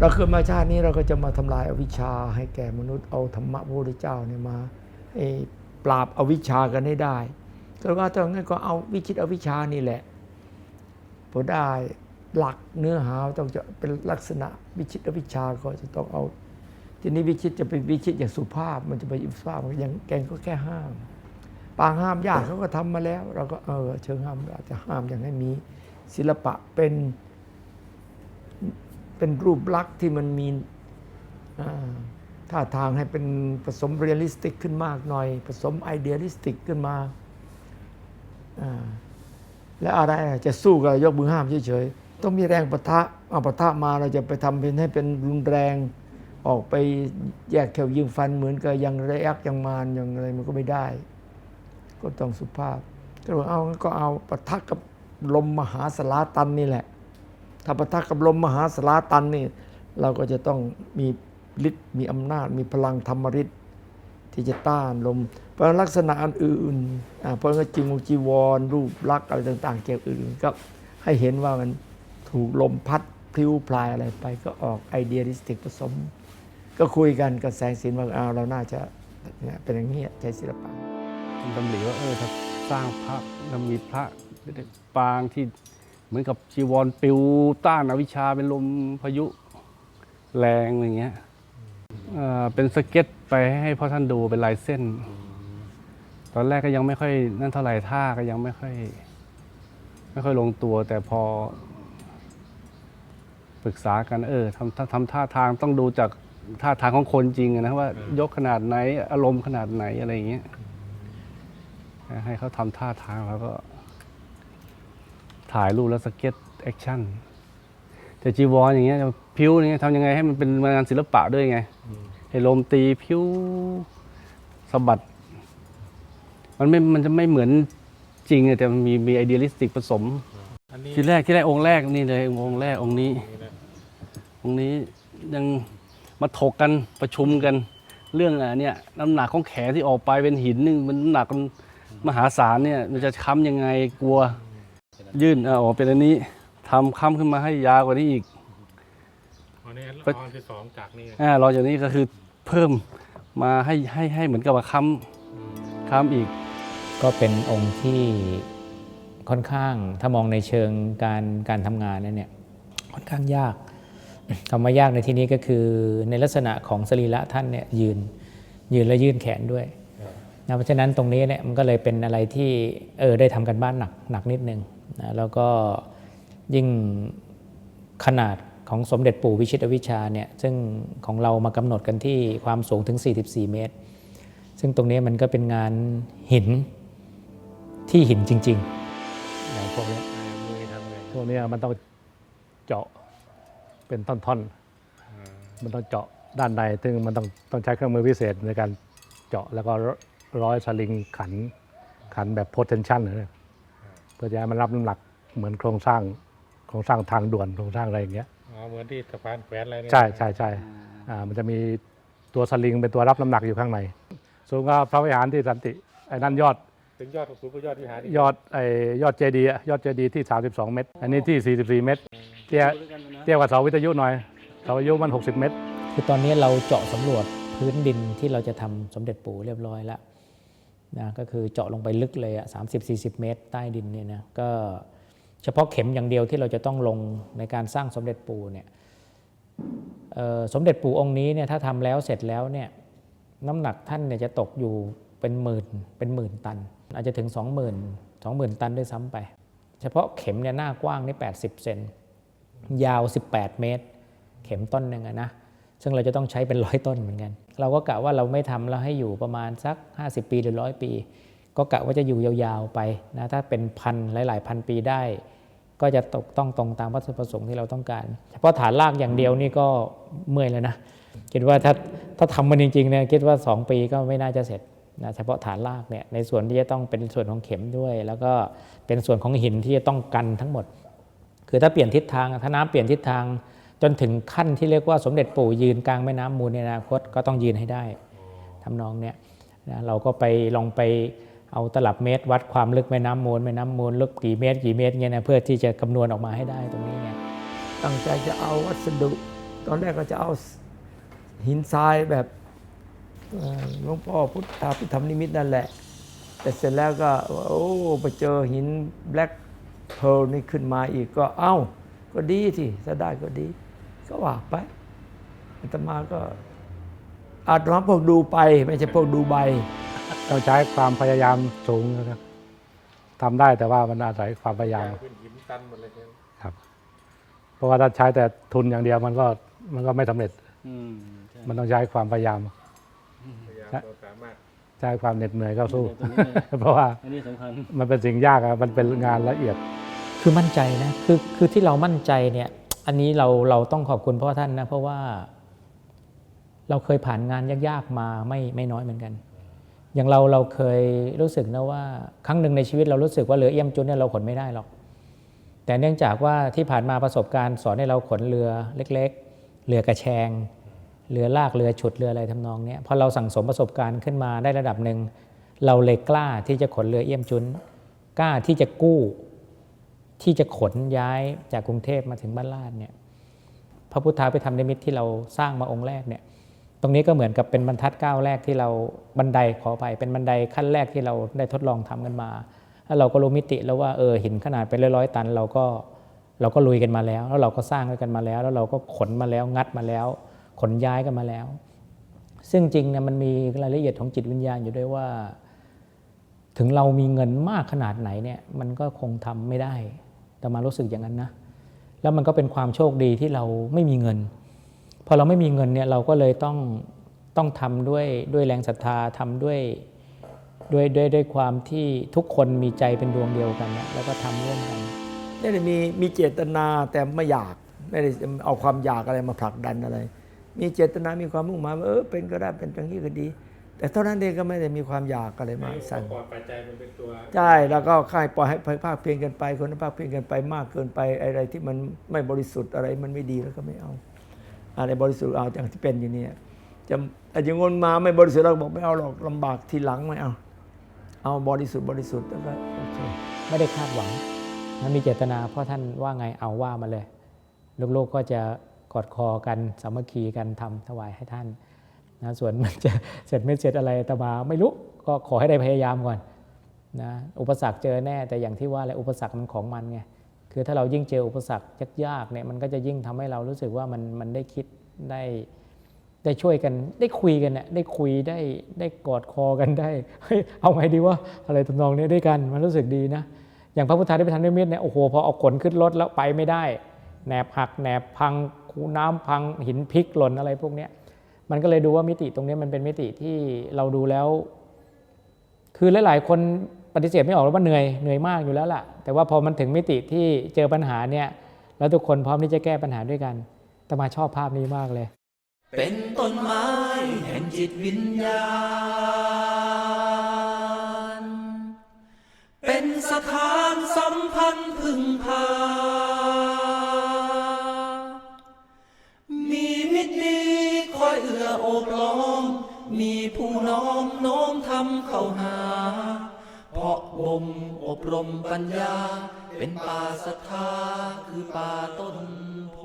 เราเกิดมาชาตินี้เราก็จะมาทำลายอวิชชาให้แก่มนุษย์เอาธรรมะพระพุทธเจ้าเนี่ยมาปราบอวิชชากันให้ได้ก็ว่าตอนนั้นก็เอาวิชิตอวิชชานี่แหละพอได้หลักเนื้อหาต้องจะเป็นลักษณะวิชิตอวิชชาก็จะต้องเอา ทีนี้วิชิตจะเป็นวิชิตอย่างสุภาพ มันจะไปสุภาพอย่างแกงก็แค่ห้ามปางห้ามญาติเขาก็ทำมาแล้ว เราก็เออเชิงห้ามอาจจะห้ามอย่างให้มีศิลปะเป็น เป็นรูปลักษณ์ที่มันมีท่าทางให้เป็นผสมเรียลลิสติกขึ้นมากหน่อย ผสมไอเดียลิสติกขึ้นมา และอะไรจะสู้กับยกมือห้ามเฉยๆ ต้องมีแรงปะทะเอาปะทะมาเราจะไปทำเป็นให้เป็นรุนแรงออกไปแยกแถวยิงฟันเหมือนกับยังระยักยังมารยังอะไรมันก็ไม่ได้ ก็ต้องสุภาพก็เอาก็เอาปะทะกับลมมหาสลาตันนี่แหละ ถ้าปะทะกับลมมหาสลาตันนี่เราก็จะต้องมีฤทธิ์มีอำนาจ มีพลังธรรมฤทธิ์ที่จะต้านลม เพราะลักษณะอันอื่นเพราะงั้นจีวงจีวร รูปลักษณ์อะไรต่าง ๆ เกี่ยวอื่นก็ให้เห็นว่ามันถูกลมพัดพลิ้วพลายอะไรไปก็ออกไอเดียลิสติกผสม ก็คุยกันกับแสงสินว่าเอาเราน่าจะเป็นอย่างนี้ใช้ศิลปะดำริว่าเออถ้าสร้างพระแล้วมีพระปางที่ เหมือนกับจีวรปิวต้านอวิชาเป็นลมพายุแรงอย่างเงี้ยเอ่อเป็นสเก็ตไปให้พ่อท่านดูเป็นลายเส้น ตอนแรกก็ยังไม่ค่อยนั่นเท่าไหร่ท่าก็ยังไม่ค่อย ไม่ค่อยลงตัว แต่พอปรึกษากันเออทำทำทำท่าทางต้องดูจากท่าทางของคนจริงนะว่ายกขนาดไหน อารมณ์ขนาดไหนอะไรอย่างเงี้ยให้เขาทำท่าทางแล้วก็ ถ่ายรูปแล้วสเก็ตแอคชั่นแต่จีวรอย่างเงี้ยพิ้วอย่างเงี้ยทำยังไงให้มันเป็นงานศิลปะด้วยไงให้ลมตีพิ้วสะบัด มันไม่มันจะไม่เหมือนจริงอะแต่มันมีมีไอเดียลิสติกผสมอันนี้ที่แรกที่แรกองค์แรกนี่เลยองค์แรกองค์นี้ องค์นี้ยังมาถกกันประชุมกัน เรื่องอะเนี่ยน้ำหนักของแขนที่ออกไปเป็นหินนึงมันน้ำหนักมันมหาศาลเนี่ยมันจะค้ำยังไงกลัว ยื่นเอาออกเป็นอันนี้ทำค้ำขึ้นมาให้ยาวกว่านี้อีกอันนี้ออนที่สองจากนี่อ่ารอจากนี้ก็คือเพิ่มมาให้ให้ให้เหมือนกับว่าค้ำค้ำอีก ก็เป็นองค์ที่ค่อนข้างถ้ามองในเชิงการการทำงานเนี่ย ค่อนข้างยากคำว่ายากในที่นี้ก็คือในลักษณะของสรีระท่านเนี่ยยืนยืนและยื่นแขนด้วย นะเพราะฉะนั้นตรงนี้เนี่ยมันก็เลยเป็นอะไรที่เออได้ทำกันบ้านหนักหนักนิดนึงนะแล้วก็ยิ่งขนาดของสมเด็จปู่วิชิตอวิชชาเนี่ยซึ่งของเรามากำหนดกันที่ความสูงถึง 44 เมตร ซึ่งตรงนี้มันก็เป็นงานหินที่หินจริงๆอย่างพวกเนี้ยมือทำไงพวกเนี้ยมันต้องเจาะเป็นท่อนๆ มันต้องเจาะด้านใน ซึ่งมันต้องต้องใช้เครื่องมือพิเศษในการเจาะแล้วก็ ร้อยสลิงขันขันแบบ potential นะเพื่อจะให้มันรับน้ำหนักเหมือนโครงสร้างโครงสร้างทางด่วนโครงสร้างอะไรอย่างเงี้ยอ๋อเหมือนที่สะพานแขวนอะไรเนี่ยใช่ใช่ใช่อ่ามันจะมีตัวสลิงเป็นตัวรับน้ำหนักอยู่ข้างใน สูงกว่าพระวิหารที่สันติไอ้นั่นยอดถึงยอดสูงกว่ายอดวิหารยอดไอ้ยอดเจดีย์อะยอดเจดีย์ที่ 32 เมตร อันนี้ที่ 44 เมตรเตี้ยเตี้ยกว่าเสาวิทยุหน่อยเสาวิทยุมัน 60 เมตร คือตอนนี้เราเจาะสำรวจพื้นดินที่เราจะทำสมเด็จปู่เรียบร้อยแล้ว นะก็คือเจาะลงไปลึกเลยอะ30-40เมตรใต้ดินเนี่ยนะก็เฉพาะเข็มอย่างเดียวที่เราจะต้องลงในการสร้างสมเด็จปู่เนี่ยสมเด็จปู่องค์นี้เนี่ยถ้าทำแล้วเสร็จแล้วเนี่ยน้ำหนักท่านเนี่ยจะตกอยู่เป็นหมื่นเป็นหมื่นตัน อาจจะถึง 20,000 20,000 ตันด้วยซ้ำไป เฉพาะเข็มเนี่ยหน้ากว้างนี่80 เซนยาว 18 เมตร เข็มต้นหนึ่งอะนะ ซึ่งเราจะต้องใช้เป็นร้อยต้นเหมือนกัน เราก็กะว่าเราไม่ทำแล้วให้อยู่ประมาณสัก 50 ปีหรือร้อยปี ก็กะว่าจะอยู่ยาวๆไปนะถ้าเป็นพันหลายๆ พันปีได้ ก็จะตกต้องตรงตามวัตถุประสงค์ที่เราต้องการ เฉพาะฐานรากอย่างเดียวนี่ก็เมื่อยแล้วนะคิดว่าถ้าถ้าทำมันจริงๆเนี่ยคิดว่า 2 ปีก็ไม่น่าจะเสร็จนะเฉพาะฐานรากเนี่ยในส่วนที่จะต้องเป็นส่วนของเข็มด้วย แล้วก็เป็นส่วนของหินที่จะต้องกันทั้งหมด คือถ้าเปลี่ยนทิศทางถ้าน้ำเปลี่ยนทิศทาง จนถึงขั้นที่เรียกว่าสมเด็จปู่ยืนกลางแม่น้ำมูลในอนาคตก็ต้องยืนให้ได้ทำนองเนี้ยนะเราก็ไปลองไปเอาตลับเมตรวัดความลึกแม่น้ำมูลแม่น้ำมูลลึกกี่เมตรกี่เมตรเงี้ยนะเพื่อที่จะคำนวณออกมาให้ได้ตรงนี้ไงตั้งใจจะเอาวัสดุ ตอนแรกก็จะเอาหินทรายแบบหลวงพ่อพุทธาพิธรรมนิมิตนั่นแหละ แต่เสร็จแล้วก็โอ้ไปเจอหินแบล็กเพลนี่ขึ้นมาอีกก็เอ้าก็ดีที่ถ้าได้ก็ดี ก็ว่าไปอาตมาก็อาตมาพวกดูไป ไม่ใช่พวกดูใบต้องใช้ความพยายามสูงนะครับทำได้แต่ว่ามันอาศัยความพยายามเป็นหินตันหมดเลยใช่ไหมครับ เพราะว่าถ้าใช้แต่ทุนอย่างเดียวมันก็มันก็ไม่สำเร็จ อืมใช่มันต้องใช้ความพยายาม พยายามเราสามารถใช้ความเหน็ดเหนื่อยเข้าสู้ตัวนี้เนี่ยเพราะว่าอันนี้สำคัญ มันเป็นสิ่งยากอะมันเป็นงานละเอียด คือมั่นใจนะ คือคือที่เรามั่นใจเนี่ย อันนี้เราเราต้องขอบคุณพ่อท่านนะ เพราะว่า เราเคยผ่านงานยากๆมาไม่ไม่น้อยเหมือนกัน อย่างเราเราเคยรู้สึกนะว่า ครั้งหนึ่งในชีวิตเรารู้สึกว่าเรือเอี่ยมจุนเนี่ยเราขนไม่ได้หรอก แต่เนื่องจากว่าที่ผ่านมาประสบการณ์สอนให้เราขนเรือเล็ก ๆ เรือกระแชงเรือลากเรือฉุดเรืออะไรทำนองเนี้ยพอเราสั่งสมประสบการณ์ขึ้นมาได้ระดับหนึ่งเราเลยกล้าที่จะขนเรือเอี่ยมจุนกล้าที่จะกู้ ที่จะขนย้ายจากกรุงเทพมาถึงบ้านลาดเนี่ยพระพุทธาไปทำนิมิตที่เราสร้างมาองค์แรกเนี่ยตรงนี้ก็เหมือนกับเป็นบรรทัดก้าวแรกที่เราบันไดขอไปเป็นบันไดขั้นแรกที่เราได้ทดลองทำกันมาแล้วเราก็รู้มิติแล้วว่าเออหินขนาดเป็นร้อยๆตัน เราก็เราก็ลุยกันมาแล้ว แล้วเราก็สร้างด้วยกันมาแล้ว แล้วเราก็ขนมาแล้วงัดมาแล้ว ขนย้ายกันมาแล้ว ซึ่งจริงเนี่ยมันมีรายละเอียดของจิตวิญญาณอยู่ด้วยว่า ถึงเรามีเงินมากขนาดไหนเนี่ยมันก็คงทำไม่ได้ แต่มารู้สึกอย่างนั้นนะแล้วมันก็เป็นความโชคดีที่เราไม่มีเงิน พอเราไม่มีเงินเนี่ยเราก็เลยต้องต้องทำด้วยด้วยแรงศรัทธาทำด้วยด้วยด้วยด้วยความที่ทุกคนมีใจเป็นดวงเดียวกันนะแล้วก็ทำร่วมกันไม่ได้มีมีเจตนาแต่ไม่อยากไม่ได้เอาความอยากอะไรมาผลักดันอะไร มีเจตนามีความมุ่งหมายว่าเออเป็นก็ได้เป็นอย่างนี้ก็ดี แต่เท่านั้นเองก็ไม่ได้มีความอยากอะไรมาให้สั่งประกอบปัจจัยมันเป็นตัวใช่แล้วก็ค่ายปล่อยให้ภาคเพียงกันไปคนนั้นภาคเพียงกันไปมากเกินไปอะไรที่มันไม่บริสุทธิ์อะไรมันไม่ดีแล้วก็ไม่เอา อะไรบริสุทธิ์เอาอย่างที่เป็นอยู่เนี่ยจะอาจจะงนมาไม่บริสุทธิ์เราบอกไม่เอาหรอกลำบากทีหลังไม่เอาเอาบริสุทธิ์บริสุทธิ์แล้วก็โอเคไม่ได้คาดหวังนะมีเจตนาเพราะท่านว่าไงเอาว่ามาเลย ลูกๆก็จะกอดคอกันสามัคคีกันทำถวายให้ท่าน นะส่วนมันจะเสร็จไม่เสร็จอะไรอาตมาไม่รู้ก็ขอให้ได้พยายามก่อนนะอุปสรรคเจอแน่แต่อย่างที่ว่าแหละอุปสรรคมันของมันไงคือถ้าเรายิ่งเจออุปสรรคยากๆเนี่ยมันก็จะยิ่งทำให้เรารู้สึกว่ามันมันได้คิดได้ได้ช่วยกันได้คุยกันเนี่ยได้คุยได้ได้กอดคอกันได้เฮ้ยเอาไงดีวะอะไรทำนองนี้ด้วยกันมันรู้สึกดีนะอย่างพระพุทธาธิปทานนิมิตเนี่ยโอ้โหพอเอาขนขึ้นรถแล้วไปไม่ได้แหนบหักแหนบพังคูน้ำพังหินพลิกหล่นอะไรพวกเนี้ย มันก็เลยดูว่ามิติตรงนี้มันเป็นมิติที่เราดูแล้ว คือหลาย ๆ คนปฏิเสธไม่ออกวว่าเหนื่อยเหนื่อยมากอยู่แล้วล่ะ แต่ว่าพอมันถึงมิติที่เจอปัญหาเนี่ยแล้วทุกคนพร้อมที่จะแก้ปัญหาด้วยกันแต่มาชอบภาพนี้มากเลย เป็นต้นไม้แห่งจิตวิญญาณ เป็นสถานสัมพันธ์พึ่งพา คอยเอื้อโอบล้อม มีผู้น้อมโน้มทำเข้าหา เพราะบ่มอบรมปัญญา เป็นป่าศรัทธาคือป่าต้นโพ